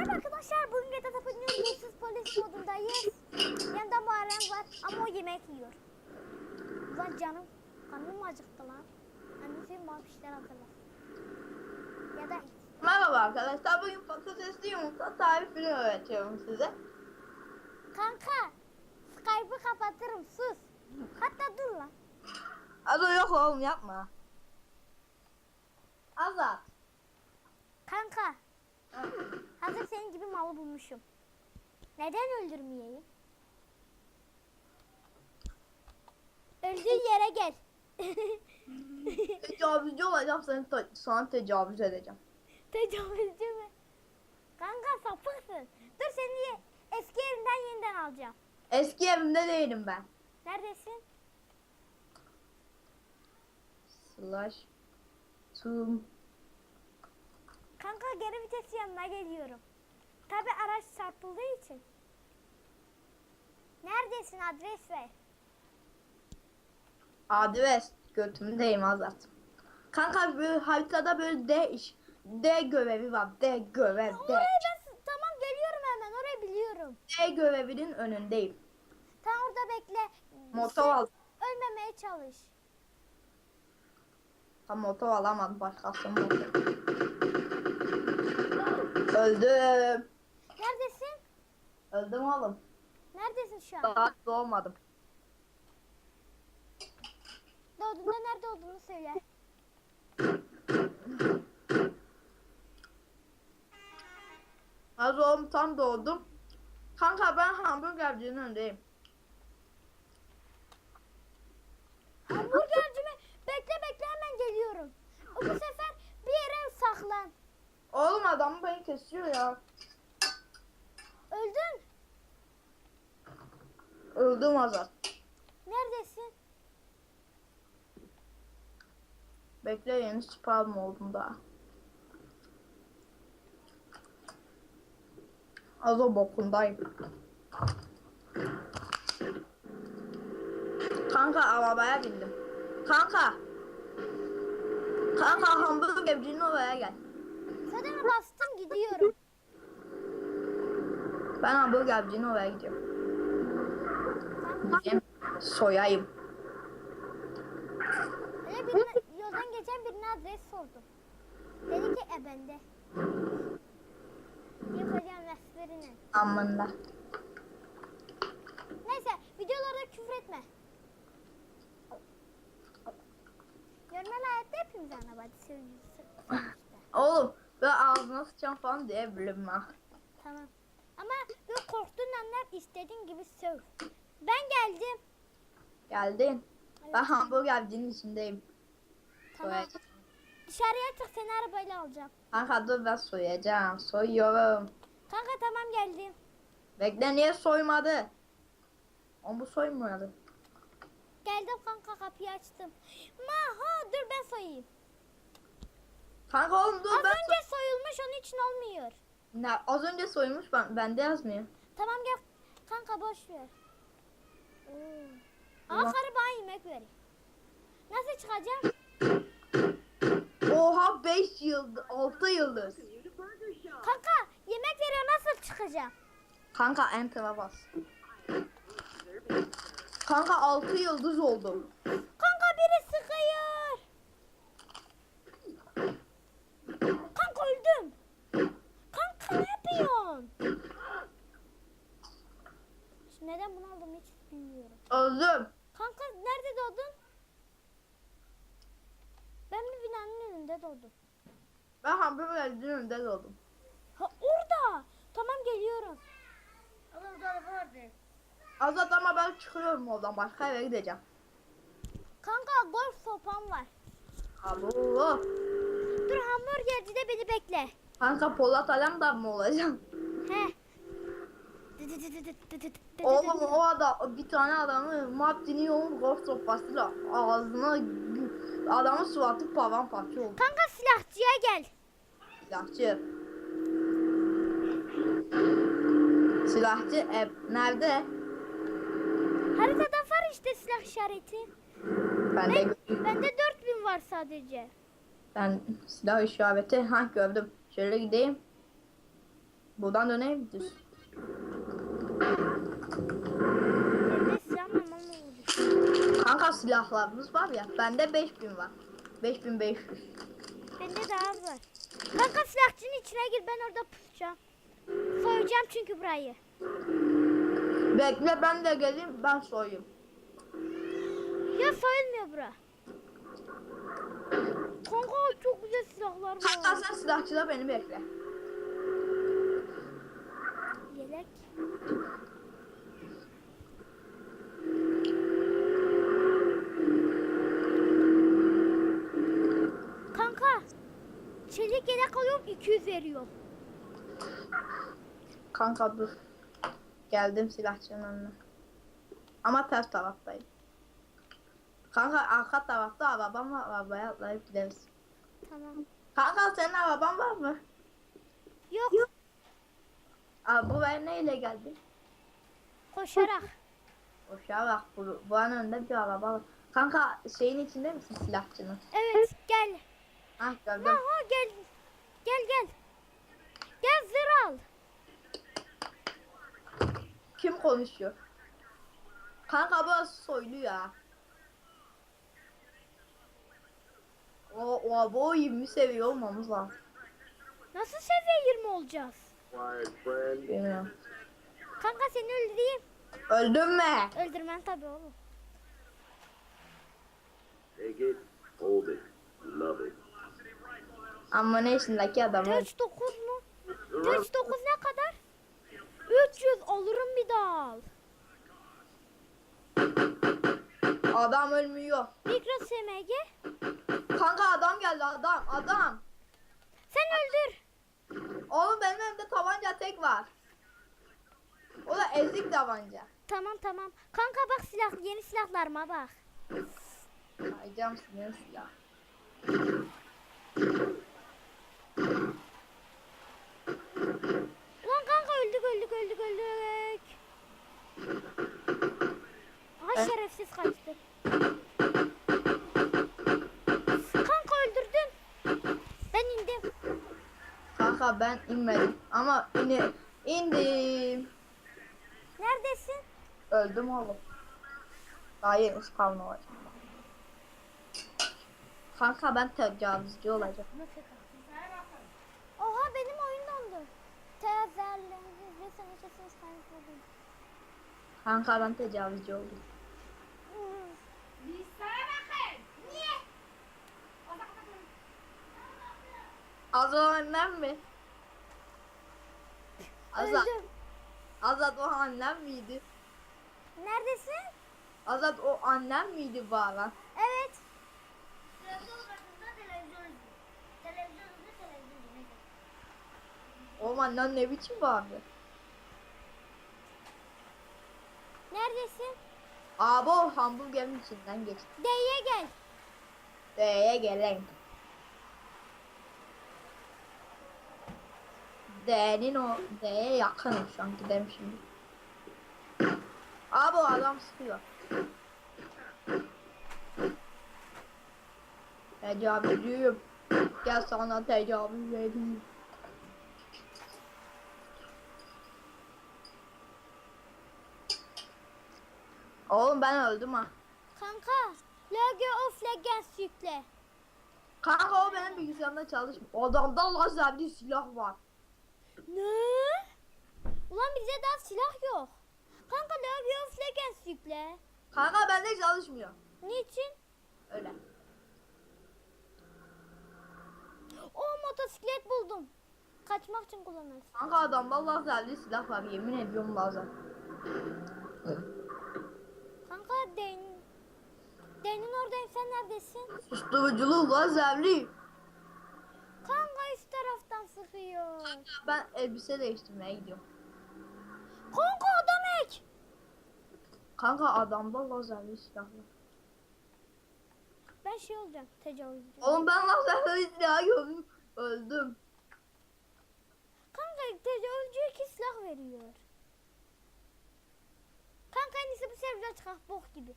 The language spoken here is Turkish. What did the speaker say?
Merhaba arkadaşlar. Bugün GTA Tapınıyoruz. Hırsız polis modundayız. Yanında Muharrem var ama o yemek yiyor. Ulan canım. Karnım acıktı lan. Annesi bana bir şeyler hazırlasın. Ya da Merhaba arkadaşlar. Bugün patatesli yumurta tarifini öğretiyorum size. kanka Skype'ı kapatırım sus. Hatta dur lan. Az yok oğlum yapma. Azat. Kanka hazır senin gibi malı bulmuşum. Neden öldürmeyeyim? Öldüğü yere gel. Tecavüzcü olacağım seni sana tecavüz edeceğim. Tecavüzcü mü? Kanka sapıksın. Dur seni ye- eski yerinden yeniden alacağım. Eski evimde değilim ben. Neredesin? Slash. Tum. Kanka geri vites yanına geliyorum. Tabi araç çarpıldığı için. Neredesin adres ver. Adres götümdeyim Azat. Kanka böyle haritada böyle D iş. D görevi var. D görev. D. Orayı ben tamam geliyorum hemen orayı biliyorum. D görevinin önündeyim. Tam orada bekle. Motor al. Ölmemeye çalış. Tam motor alamadım başkasının motor. Öldüm. Neredesin? Öldüm oğlum. Neredesin şu an? Daha doğmadım. Doğduğunda nerede olduğunu söyle. Az oğlum tam doğdum. Kanka ben hamburgercinin önündeyim. Hamburgerci mi? Bekle bekle hemen geliyorum. O bu sefer bir yere saklan. Oğlum adam beni kesiyor ya. Öldün. Öldüm Azat. Neredesin? Bekle yeni spam oldum daha. Az o bokundayım. Kanka arabaya bindim. Kanka. Kanka hamburgercinin oraya gel. Zaten bastım gidiyorum. Ben hamburgercinin oraya gidiyorum. Gideceğim soyayım. Öyle birine, yoldan geçen birine adres sordum. Dedi ki e bende. Yapacağım derslerini. Amında. Neyse videolarda küfür etme. Yorumlar hayatta hepimiz anlabadı. Sevgilisi. Oğlum ben ağzına sıçan falan diyebilirim ha. Tamam. Ama böyle korktuğun anlar istediğin gibi söv. Ben geldim. Geldin. Evet. Ben hamburgercinin içindeyim. Tamam. Soyacağım. Dışarıya çık seni arabayla alacağım. Kanka dur ben soyacağım. Soyuyorum. Kanka tamam geldim. Bekle niye soymadı? O bu soymadı. Geldim kanka kapıyı açtım. Maha dur ben soyayım. Kanka oğlum dur Az ben önce soyulmuş onun için olmuyor. ne, az önce soymuş ben bende yazmıyor. Tamam gel. Kanka boş ver. Oo. Allah. Al karı bana yemek ver. Nasıl çıkacağım? Oha 5 yıldız 6 yıldız. Kanka yemek veriyor nasıl çıkacağım? Kanka enter'a bas. Kanka 6 yıldız oldum. Kanka biri sıkıyor. Kanka öldüm. Kanka ne yapıyorsun? Şimdi neden bunu aldım hiç bilmiyorum. Öldüm. Kanka nerede doğdun? Ben bir binanın önünde doğdum. Ben hamburgercinin önünde oldum. Ha orada. Tamam geliyorum. Azat ama ben çıkıyorum oradan başka eve gideceğim. Kanka golf sopam var. Abo. Dur hamburgercide beni bekle. Kanka Polat Alem da mı olacağım? He. Oğlum o adam bir tane adamı Martin'in yolun golf sopasıyla ağzına adamın suratı paramparça oldu. Kanka silahçıya gel. Silahçı. Silahçı e, nerede? Haritada var işte silah işareti. Ben de Ben, gördüm. bende 4000 var sadece. Ben silah işareti ha gördüm. Şöyle gideyim. Buradan döneyim düz. Kanka silahlarımız var ya. Bende 5000 var. 5500. Bende daha var. Kanka silahçının içine gir ben orada pusacağım. Soyacağım çünkü burayı. Bekle ben de geleyim ben soyayım. Ya soyulmuyor bura. Kanka çok güzel silahlar var. sen silahçıda beni bekle. Yelek. Kanka. Çelik yelek alıyorum 200 veriyor. Kanka dur. Geldim silahçının önüne. Ama ters taraftayım. Kanka arka tarafta arabam var. Arabaya atlayıp gideriz. Tamam. Kanka senin araban var mı? Yok. Abi bu ben neyle geldin? Koşarak. Boşa bak bu, buranın önünde bir araba var. Kanka şeyin içinde misin silahçının? Evet gel. Ah gördüm. Aha gel. Gel gel. Gel zır al. Kim konuşuyor? Kanka burası soylu ya. O, o bu 20 seviye olmamız lazım. Nasıl seviye 20 olacağız? Bilmiyorum. Kanka seni öldüreyim. Öldün mü? Öldürmen tabii oğlum. Take it, hold it, love it. Ama ne işindeki adam? Touch 9 mu? Touch 9 ne kadar? 300 alırım bir daha al. Adam ölmüyor. Mikro SMG. Kanka adam geldi adam adam. Sen öldür. Oğlum benim elimde tabanca tek var. O da ezik tabanca. Tamam tamam. Kanka bak silah yeni silahlarıma bak. Kayacağım sinir silah. Ulan kanka öldük öldük öldük öldük. Aha şerefsiz kaçtı. Kanka öldürdün. Ben indim. Ben inmedim ama ini, indim. Neredesin? Öldüm oğlum. Daha yeni spawn olacağım. Kanka ben tecavüzcü olacağım. Oha benim oyun dondu. Tezerlerinizi sanışasınız kaynakladın. Kanka ben tecavüzcü oldum. Azat annem mi? Azat, Öldüm. Azat o annem miydi? Neredesin? Azat o annem miydi ara? Evet. O annen ne biçim vardı? Neredesin? Abi o hamburgerin içinden geçti. D'ye gel. D'ye gelen. D'nin o D'ye yakınım şu an gidelim şimdi. Abi o adam sıkıyor. Tecavüzcüyüm. Gel sana tecavüz edeyim. Oğlum ben öldüm ha. Kanka. Logo of Legends yükle. Kanka o benim bilgisayarımda çalışmıyor. Adamda lazerli silah var. Ne? Ulan bize daha silah yok. Kanka Logo of Legends yükle. Kanka bende çalışmıyor. Niçin? Öyle. O motosiklet buldum. Kaçmak için kullanırsın. Kanka adamda lazerli silah var yemin ediyorum lazer. Kanka Den... Den'in oradayım sen neredesin? Susturuculu lazerli. Kanka üst taraftan sıkıyor. Ben elbise değiştirmeye gidiyorum. Kanka adam ek. Kanka adamda lazerli silah var. Ben şey olacağım tecavüzcü. Oğlum ben lazerli silah gördüm. Öldüm. Kanka tecavüzcü iki silah veriyor. Kanka en iyisi bu serverden çıkar bok gibi.